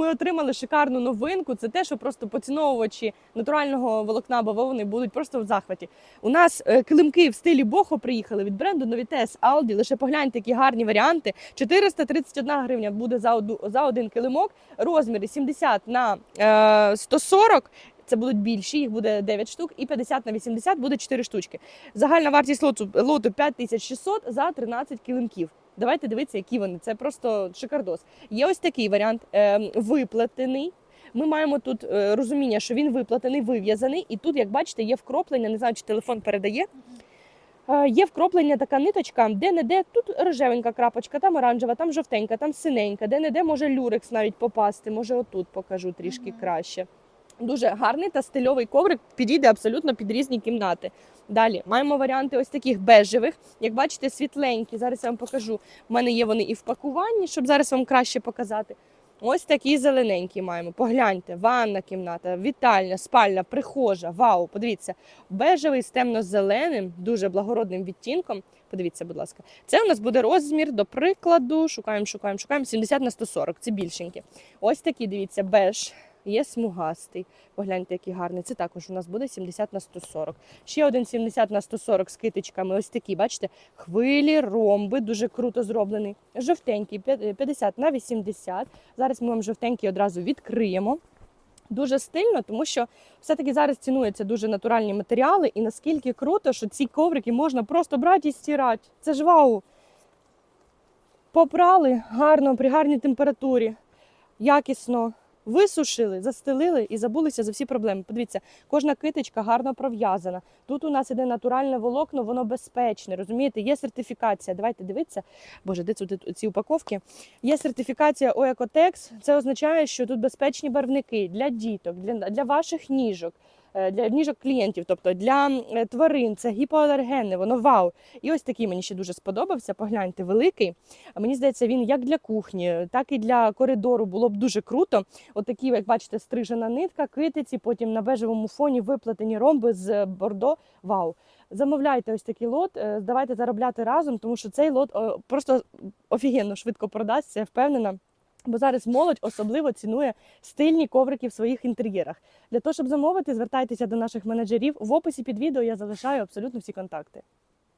Ми отримали шикарну новинку. Це те, що просто поціновувачі натурального волокна бавовни будуть просто в захваті. У нас е, килимки в стилі бохо приїхали від бренду Novitez Aldi. Лише погляньте, які гарні варіанти. 431 гривня буде за один килимок. Розміри 70 на е, 140. Це будуть більші, їх буде 9 штук, і 50 на 80 буде 4 штучки. Загальна вартість лоту, лоту 5600 за 13 килимків. Давайте дивитися, які вони. Це просто шикардос. Є ось такий варіант е, виплетений. Ми маємо тут е, розуміння, що він виплетений, вив'язаний, і тут, як бачите, є вкроплення. Не знаю, чи телефон передає. Е, Є вкроплення така ниточка, де-не-де тут рожевенька крапочка, там оранжева, там жовтенька, там синенька, де-не-де може люрекс навіть попасти. Може, отут покажу трішки краще. Дуже гарний та стильовий коврик підійде абсолютно під різні кімнати. Далі маємо варіанти ось таких бежевих. Як бачите, світленькі. Зараз я вам покажу. У мене є вони і в пакуванні, щоб зараз вам краще показати. Ось такі зелененькі маємо. Погляньте, ванна кімната, вітальня, спальня, прихожа. Вау, подивіться, бежевий з темно-зеленим, дуже благородним відтінком. Подивіться, будь ласка, це у нас буде розмір, до прикладу. Шукаємо, шукаємо, шукаємо 70 на 140. Це більшенькі. Ось такі, дивіться, беж. Є смугастий. Погляньте, який гарний. Це також у нас буде 70 на 140. Ще один 70 на 140 з китичками. Ось такі, бачите, хвилі, ромби, дуже круто зроблений. Жовтенький, 50 на 80. Зараз ми вам жовтенький одразу відкриємо. Дуже стильно, тому що все-таки зараз цінуються дуже натуральні матеріали, і наскільки круто, що ці коврики можна просто брати і стирати. Це ж вау! Попрали гарно, при гарній температурі, якісно. Висушили, застелили і забулися за всі проблеми. Подивіться, кожна китичка гарно пров'язана. Тут у нас іде натуральне волокно, воно безпечне. Розумієте, є сертифікація. Давайте дивитися. Боже, де тут ці упаковки? Є сертифікація ОЕКОТЕКС. Це означає, що тут безпечні барвники для діток, для, для ваших ніжок. Е, Для ніжок клієнтів, тобто для е, тварин, це гіпоалергенне, воно вау. І ось такий мені ще дуже сподобався. Погляньте, великий. Мені здається, він як для кухні, так і для коридору було б дуже круто. От як бачите, стрижена нитка, китиці, потім на бежевому фоні виплетені ромби з бордо. Вау! Замовляйте ось такий лот, е, давайте заробляти разом, тому що цей лот просто офігенно швидко продасться, я впевнена. Бо зараз молодь особливо цінує стильні коврики в своїх інтер'єрах. Для того, щоб замовити, звертайтеся до наших менеджерів. В описі під відео я залишаю абсолютно всі контакти.